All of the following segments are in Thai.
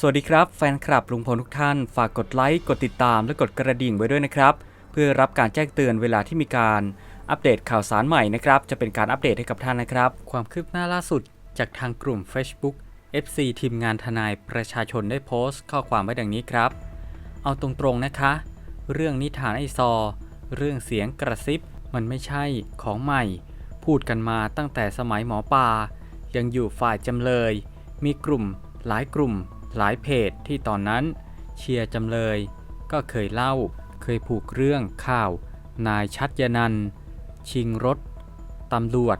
สวัสดีครับแฟนคลับลุงพลทุกท่าน ฝากกดไลค์ กดติดตาม และกดกระดิ่งไว้ด้วยนะครับ เพื่อรับการแจ้งเตือนเวลาที่มีการอัปเดตข่าวสารใหม่นะครับ จะเป็นการอัปเดตให้กับท่านนะครับ ความคืบหน้าล่าสุดจากทางกลุ่ม Facebook FC ทีมงานทนายประชาชนได้โพสต์ ข้อความไว้ดังนี้ครับ เอาตรงๆนะคะ เรื่องนิทานไอซอ เรื่องเสียงกระซิบมันไม่ใช่ของใหม่ พูดกันมาตั้งแต่สมัยหมอปลายังอยู่ฝ่ายจำเลย มีกลุ่มหลายกลุ่ม หลายเพจที่ตอนนั้นเชียร์จำเลย ก็เคยเล่าเคยผูกเรื่องข่าว นายชัดยนัน ชิงรถตำรวจ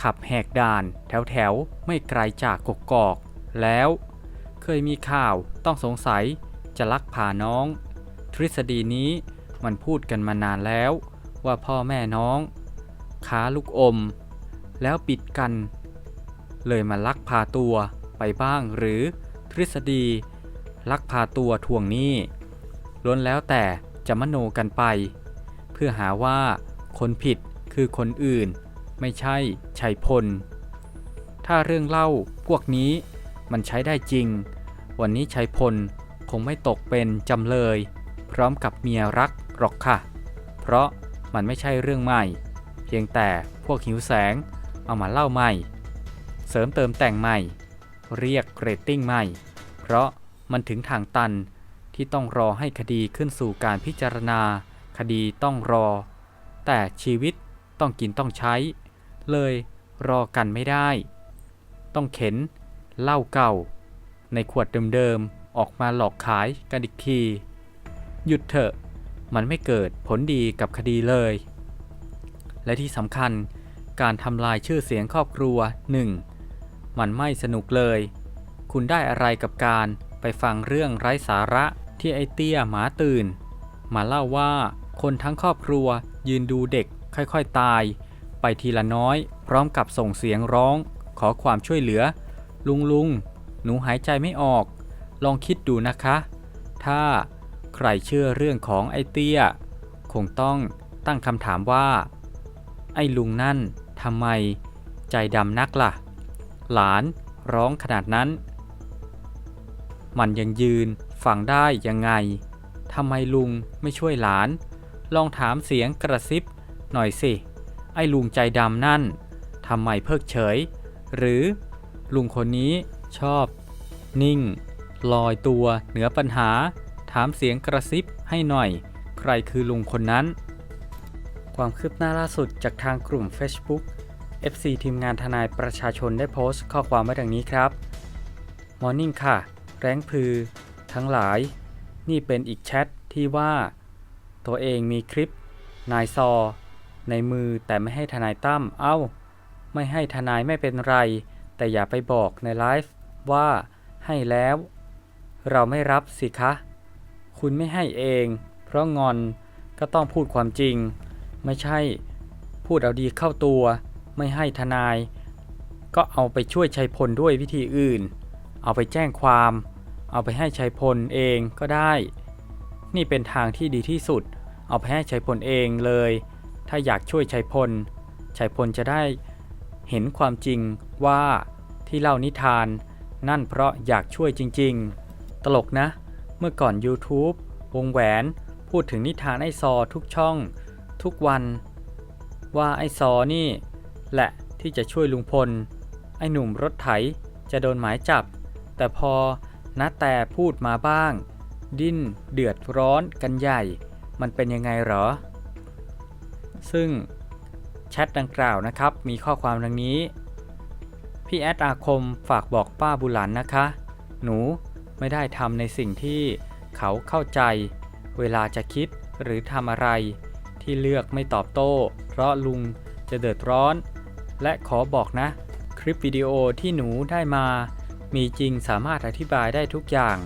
ขับแหกด่านแถวแถวไม่ไกลจากกกอก แล้ว เคยมีข่าวต้องสงสัยจะลักพาน้อง ทฤษฎีนี้มันพูดกันมานานแล้วว่าพ่อแม่น้องค้าลูกอม แล้วปิดกัน เลยมาลักพาตัวไปบ้างหรือ ทฤษฎี ลักพาตัวทวงหนี้ ล้วนแล้วแต่จะมโนกันไป เพื่อหาว่าคนผิดคือคนอื่น ไม่ใช่ชัยพล ถ้าเรื่องเล่าพวกนี้มันใช้ได้จริง วันนี้ชัยพลคงไม่ตกเป็นจำเลย พร้อมกับเมียรักหรอกค่ะ เพราะมันไม่ใช่เรื่องใหม่ เพียงแต่พวกหิวแสงเอามาเล่าใหม่ เสริมเติมแต่งใหม่ เรียกเรตติ้งใหม่ เพราะมันถึงทางตันที่ต้องรอให้คดีขึ้นสู่การพิจารณา คดีต้องรอ แต่ชีวิตต้องกินต้องใช้ เลยรอกันไม่ได้ ต้องเข็นเหล้าเก่า ในขวดเดิมๆออกมาหลอกขายกันอีกที หยุดเถอะ มันไม่เกิดผลดีกับคดีเลย และที่สำคัญการทำลายชื่อเสียงครอบครัว 1. มันไม่สนุกเลย คุณได้อะไรกับการไปฟังเรื่องไร้สาระที่ไอเตี้ยหมาตื่น มาเล่าว่าคนทั้งครอบครัวยืนดูเด็กค่อยๆตาย ไปทีละน้อยพร้อมกับส่งเสียงร้อง ขอความช่วยเหลือ ลุงลุงหนูหายใจไม่ออก ลองคิดดูนะคะ ถ้าใครเชื่อเรื่องของไอเตี้ย คงต้องตั้งคำถามว่า ไอ้ลุงนั่นทำไมใจดำนักล่ะ หลานร้องขนาดนั้น มันยังยืนฟังได้ยังไงทำไมลุงไม่ช่วยหลาน ลองถามเสียงกระซิบหน่อยสิ ไอ้ลุงใจดำนั่นทำไมเพิกเฉย หรือลุงคนนี้ชอบ นิ่ง ลอยตัวเหนือปัญหา ถามเสียงกระซิบให้หน่อย ใครคือลุงคนนั้น ความคืบหน้าล่าสุดจากทางกลุ่ม Facebook FC ทีมงานทนายประชาชนได้โพสต์ข้อความไว้ดังนี้ครับมอร์นิ่งค่ะ แรงพือ ทั้งหลาย นี่เป็นอีกแชทที่ว่า ตัวเองมีคลิป นายซอ ในมือแต่ไม่ให้ทนายตั้ม เอ้า ไม่ให้ทนายไม่เป็นไร แต่อย่าไปบอกในไลฟ์ว่าให้แล้ว เราไม่รับสิคะ คุณไม่ให้เอง เพราะงอนก็ต้องพูดความจริง ไม่ใช่ พูดเอาดีเข้าตัว ไม่ให้ทนาย ก็เอาไปช่วยชัยพลด้วยวิธีอื่น เอาไปแจ้งความ เอาไปให้ชัยพลเองก็ได้ นี่เป็นทางที่ดีที่สุด เอาไปให้ชัยพลเองเลย ถ้าอยากช่วยชัยพลชัยพลจะได้เห็นความจริงว่าที่เล่านิทาน นั่นเพราะอยากช่วยจริงๆ ตลกนะ เมื่อก่อน YouTube วงแหวนพูดถึงนิทานไอซอทุกช่อง ทุกวัน ว่าไอซอนี่ แหละที่จะช่วยลุงพล ไอหนุ่มรถไถจะโดนหมายจับ แต่พอนาแต่พูดมาบ้าง ดิ้นเดือดร้อนกันใหญ่ มันเป็นยังไงเหรอ ซึ่งแชทดังกล่าวนะครับ มีข้อความดังนี้ พี่แอดอาคมฝากบอกป้าบุหลันนะคะ หนูไม่ได้ทำในสิ่งที่เขาเข้าใจ เวลาจะคิดหรือทำอะไร ที่เลือกไม่ตอบโต้ เพราะลุงจะเดือดร้อน และขอบอกนะ คลิปวิดีโอที่หนูได้มา มีจริงสามารถอธิบายได้ทุกอย่าง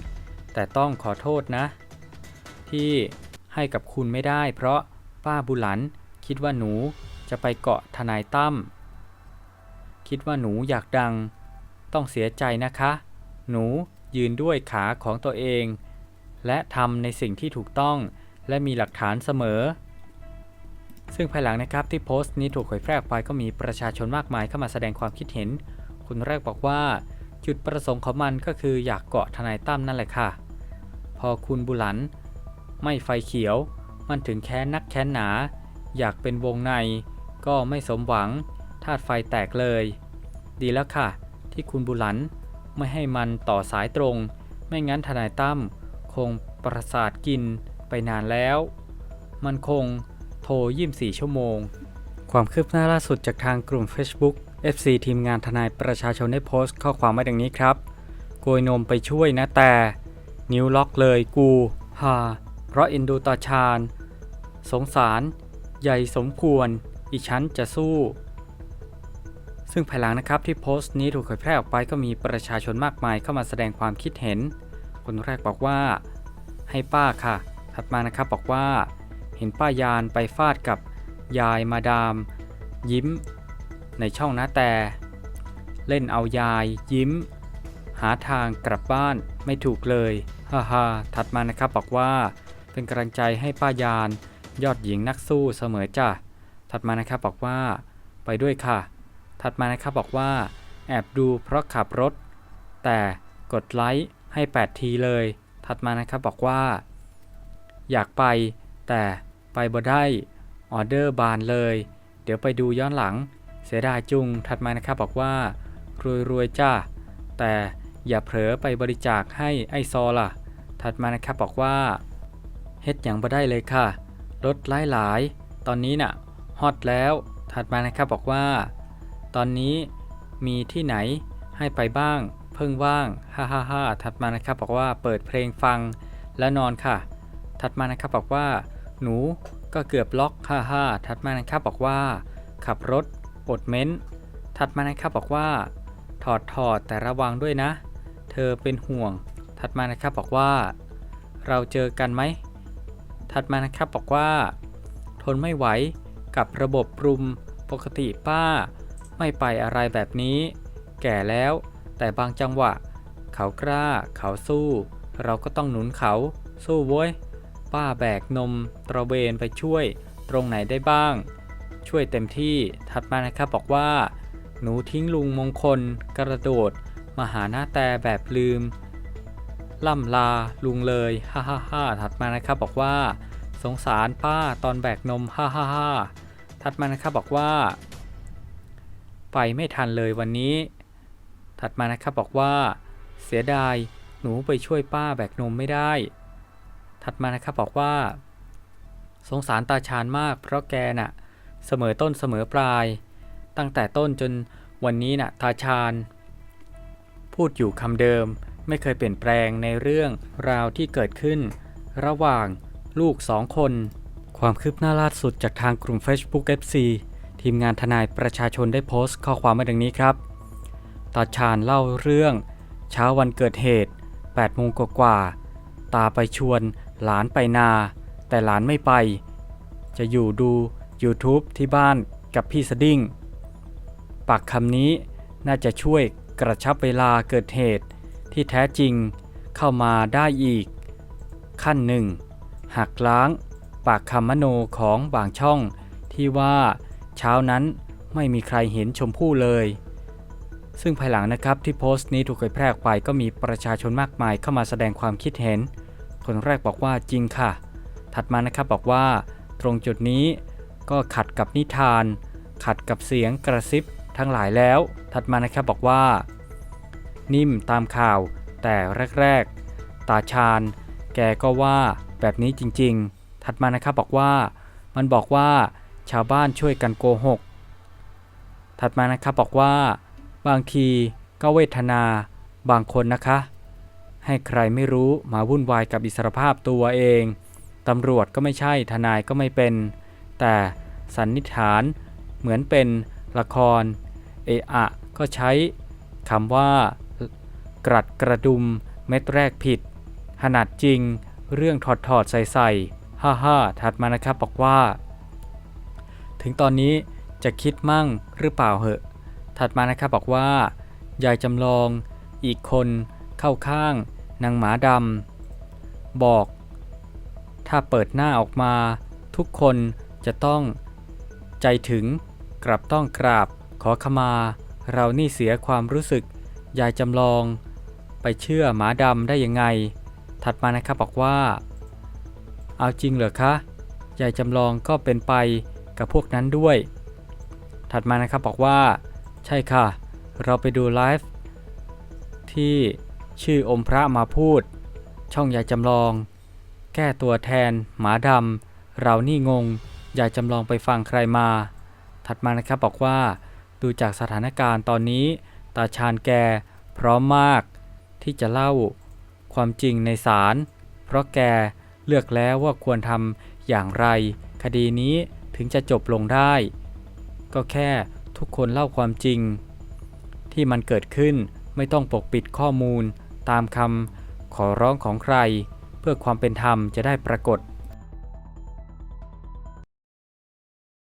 แต่ต้องขอโทษนะ ที่ให้กับคุณไม่ได้ เพราะป้าบุหลันคิดว่าหนูจะไปเกาะทนายตั้มคิดว่าหนูอยากดัง ต้องเสียใจนะคะ หนูยืนด้วยขาของตัวเอง และทำในสิ่งที่ถูกต้องและมีหลักฐานเสมอ ซึ่งภายหลังนะครับที่โพสต์นี้ถูกเผยแพร่ออกไปก็มีประชาชนมากมายเข้ามาแสดงความคิดเห็นคนแรกบอกว่า จุดประสงค์ของมันก็คืออยากเกาะทนายตั้มนั่นแหละค่ะ พอคุณบุหลัน ไม่ไฟเขียว มันถึงแค้นนักแค้นหนา อยากเป็นวงใน ก็ไม่สมหวังธาตุไฟแตกเลย ดีแล้วค่ะ ที่คุณบุหลันไม่ให้มันต่อสายตรง ไม่งั้นทนายตั้มคงประสาทกินไปนานแล้ว มันคง โทร 24 ชั่วโมง ความคืบหน้าล่าสุดจากทางกลุ่ม Facebook FC ทีมงานทนายประชาชนได้โพสต์ข้อความไว้ดังนี้ครับ โกยนมไปช่วยนะแต่ นิ้วล็อกเลยกูฮาเพราะเอ็นดูตาชาญ สงสาร ใหญ่สมควร อีฉันจะสู้ ซึ่งภายหลังนะครับที่โพสต์นี้ถูกเผยแพร่ออกไปก็มีประชาชนมากมายเข้ามาแสดงความคิดเห็น คนแรกบอกว่า ให้ป้าค่ะ ถัดมานะครับบอกว่า เห็นป้ายานไปฟาดกับยายมาดาม ยิ้ม ในช่องนะแต่ เล่นเอายายยิ้ม หาทางกลับบ้านไม่ถูกเลยฮ่าฮ่าถัดมานะครับบอกว่า เป็นกำลังใจให้ป้ายาน ยอดหญิงนักสู้เสมอจ้ะถัดมานะครับบอกว่า ไปด้วยค่ะ ถัดมานะครับบอกว่า แอบดูเพราะขับรถ แต่กดไลค์ให้ 8 ทีเลย ถัดมานะครับบอกว่า อยากไปแต่ ไปบ่ได้ออเดอร์บานเลย เดี๋ยวไปดูย้อนหลัง เสียดายจุงถัดมานะครับบอกว่า รวยๆจ้าแต่อย่าเผลอไปบริจาคให้ไอซอล่ะ ถัดมานะครับบอกว่าเฮ็ดอย่างบ่ได้เลยค่ะรถหลายๆตอนนี้น่ะฮอตแล้ว ถัดมานะครับบอกว่า ตอนนี้มีที่ไหนให้ไปบ้าง เพิ่งว่างฮ่าฮ่าฮ่าถัดมานะครับบอกว่าเปิดเพลงฟังแล้วนอนค่ะ ถัดมานะครับบอกว่า หนูก็เกือบล็อกฮ่าฮ่าถัดมานะครับบอกว่า ขับรถอดเม้น ถัดมานะครับบอกว่า ถอดถอดแต่ระวังด้วยนะ เธอเป็นห่วง ถัดมานะครับบอกว่า เราเจอกันไหม ถัดมานะครับบอกว่า ทนไม่ไหวกับระบบปรุมปกติป้า ไม่ไปอะไรแบบนี้ แก่แล้ว แต่บางจังหวะ เขากล้า เขาสู้ เราก็ต้องหนุนเขา สู้เว้ย ป้าแบกนมตระเวนไปช่วยตรงไหนได้บ้าง ช่วยเต็มที่ถัดมานะครับบอกว่า หนูทิ้งลุงมงคล กระโดดมาหาหน้าแต่แบบลืม ล่ำลาลุงเลยฮ่าฮ่าฮ่าถัดมานะครับบอกว่า สงสารป้าตอนแบกนมฮ่าฮ่าฮ่าถัดมานะครับบอกว่า ไปไม่ทันเลยวันนี้ ถัดมานะครับบอกว่า เสียดายหนูไปช่วยป้าแบกนมไม่ได้ ถัดมานะครับบอกว่า สงสารตาชาญมาก เพราะแกน่ะเสมอต้นเสมอปลาย ตั้งแต่ต้นจนวันนี้น่ะตาชาญพูดอยู่คำเดิมไม่เคยเปลี่ยนแปลงในเรื่องราวที่เกิดขึ้น ระหว่างลูกสองคน ความคืบหน้าล่าสุดจากทางกลุ่ม Facebook FC ทีมงานทนายประชาชนได้โพสต์ข้อความมาดังนี้ครับ ตาชาญเล่าเรื่อง เช้าวันเกิดเหตุ8โมงกว่า ตาไปชวน หลานไปนา แต่หลานไม่ไป จะอยู่ดู YouTube ที่บ้านกับพี่สดิ้งปากคำนี้น่าจะช่วยกระชับเวลาเกิดเหตุที่แท้จริงเข้ามาได้อีก ขั้นหนึ่งหักล้าง ปากคำมโนของบางช่องที่ว่าเช้านั้นไม่มีใครเห็นชมพู่เลย ซึ่งภายหลังนะครับที่โพสต์นี้ถูกเผยแพร่ออกไปก็มีประชาชนมากมายเข้ามาแสดงความคิดเห็น คนแรกบอกว่าจริงค่ะ ถัดมานะครับบอกว่า ตรงจุดนี้ก็ขัดกับนิทาน ขัดกับเสียงกระซิบทั้งหลายแล้ว ถัดมานะครับบอกว่า นิ่มตามข่าวแต่แรกๆ ตาชาญ แกก็ว่าแบบนี้จริงๆ ถัดมานะครับบอกว่า มันบอกว่าชาวบ้านช่วยกันโกหก ถัดมานะครับบอกว่า บางทีก็เวทนาบางคนนะคะ ให้ใครไม่รู้มาวุ่นวายกับอิสรภาพตัวเอง ตำรวจก็ไม่ใช่ทนายก็ไม่เป็น แต่สันนิษฐานเหมือนเป็นละคร เอะอะก็ใช้คำว่ากรัดกระดุมเม็ดแรกผิดขนาดจริง เรื่องถอดถอดใส่ใส่ฮ่าฮ่าถัดมานะครับบอกว่า ถึงตอนนี้จะคิดมั่งหรือเปล่าเหอะ ถัดมานะครับบอกว่า ยายจำลองอีกคนเข้าข้าง นางหมาดำบอก ถ้าเปิดหน้าออกมา ทุกคนจะต้องใจถึงกลับต้องกราบขอขมา เรานี่เสียความรู้สึก ยายจำลอง ไปเชื่อหมาดำได้ยังไง ถัดมานะครับบอกว่า เอาจริงเหรอคะ ยายจำลองก็เป็นไปกับพวกนั้นด้วย ถัดมานะครับบอกว่า ใช่ค่ะ เราไปดูไลฟ์ที่ ชื่ออมพระมาพูด ช่องยายจำลอง แก้ตัวแทน หมาดำเรานี่งงยายจำลองไปฟังใครมา ถัดมานะครับบอกว่า ดูจากสถานการณ์ตอนนี้ตาชาญแกพร้อมมาก ที่จะเล่าความจริงในศาลเพราะแกเลือกแล้วว่าควรทำอย่างไร คดีนี้ถึงจะจบลงได้ ก็แค่ทุกคนเล่าความจริง ที่มันเกิดขึ้นไม่ต้องปกปิดข้อมูล ตามคำขอร้องของใคร เพื่อความเป็นธรรมจะได้ปรากฏ